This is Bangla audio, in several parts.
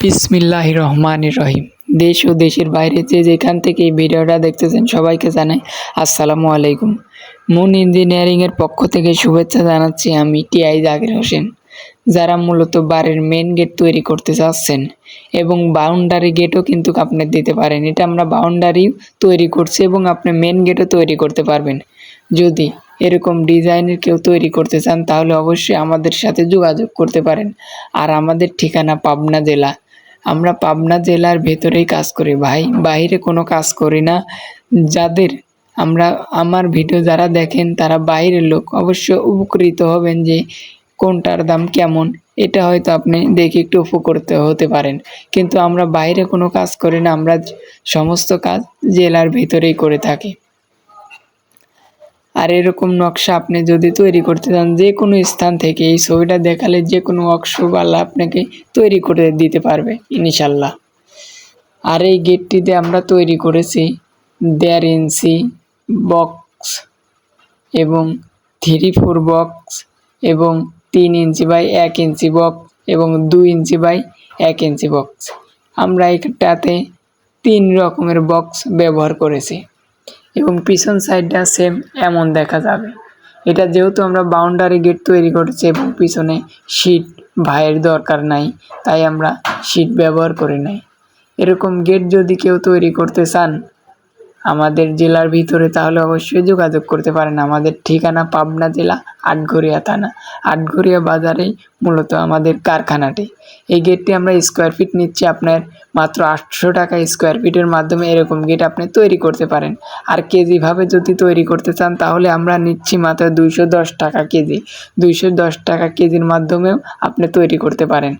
বিসমিল্লাহ রহমান রহিম। দেশ ও দেশের বাইরে যে যেখান থেকে এই ভিডিওটা দেখতেছেন সবাইকে জানাই আসসালামু আলাইকুম। মুন ইঞ্জিনিয়ারিংয়ের পক্ষ থেকে শুভেচ্ছা জানাচ্ছি আমি টিআই জাকির হোসেন। যারা মূলত বাড়ির মেন গেট তৈরি করতে চাচ্ছেন এবং বাউন্ডারি গেটও কিন্তু আপনি দিতে পারেন। এটা আমরা বাউন্ডারি তৈরি করছি এবং আপনি মেন গেটও তৈরি করতে পারবেন। যদি এরকম ডিজাইনের কেউ তৈরি করতে চান তাহলে অবশ্যই আমাদের সাথে যোগাযোগ করতে পারেন। আর আমাদের ঠিকানা পাবনা জেলা। আমরা পাবনা জেলার ভেতরেই কাজ করি ভাই বাইরে কোনো কাজ করি না। যাদের আমরা, আমার ভিডিও যারা দেখেন তারা বাইরের লোক, অবশ্য উপকৃত হবেন যে কোনটার দাম কেমন, এটা হয়তো আপনি দেখে একটু উপকৃত হতে পারেন। কিন্তু আমরা বাইরে কোনো কাজ করি না, আমরা সমস্ত কাজ জেলার ভিতরেই করে থাকি। আর এরকম নকশা আপনি যদি তৈরি করতে চান, যে কোনো স্থান থেকে এই ছবিটা দেখালে যে কোনো ওয়ার্কশপওয়ালা আপনাকে তৈরি করে দিতে পারবে ইনশাল্লাহ আর এই গেটটিতে আমরা তৈরি করেছি দেড় ইঞ্চি বক্স এবং থ্রি ফোর বক্স এবং তিন ইঞ্চি বাই এক ইঞ্চি বক্স এবং দুই ইঞ্চি বাই এক ইঞ্চি বক্স। আমরা এটাতে তিন রকমের বক্স ব্যবহার করেছি। এবং পিছন সাইডটা সেম এমন দেখা যাবে। এটা যেহেতু আমরা বাউন্ডারি গেট তৈরি করেছি এবং পিছনে শীট ভাইয়ের দরকার নাই, তাই আমরা শীট ব্যবহার করি নাই। এরকম গেট যদি কেউ তৈরি করতে চান, আমাদের জেলার ভিতরে তাহলে অবশ্যই যোগাযোগ করতে পারেন। আমাদের ঠিকানা পাবনা জেলা আটঘরিয়া থানা। আটঘরিয়া বাজারেই মূলত আমাদের কারখানাটি। এই গেটটি আমরা স্কোয়ার ফিট নিচ্ছি আপনার মাত্র আটশো টাকা স্কোয়ার ফিটের মাধ্যমে এরকম গেট আপনি তৈরি করতে পারেন। আর কেজিভাবে যদি তৈরি করতে চান, তাহলে আমরা নিচ্ছি মাত্র দুইশো দশ টাকা কেজি। দুইশো দশ টাকা কেজির মাধ্যমেও আপনি তৈরি করতে পারেন।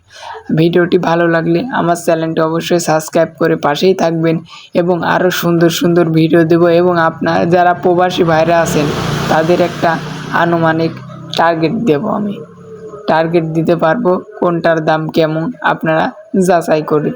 ভিডিওটি ভালো লাগলে আমার চ্যানেলটি অবশ্যই সাবস্ক্রাইব করে পাশেই থাকবেন এবং আরও সুন্দর সুন্দর ভিডিও দেব এবং আপনার যারা প্রবাসী ভাইরা আছেন, তাদের একটা আনুমানিক টার্গেট দেব আমি। টার্গেট দিতে পারব কোনটার দাম কেমন আপনারা যাচাই করে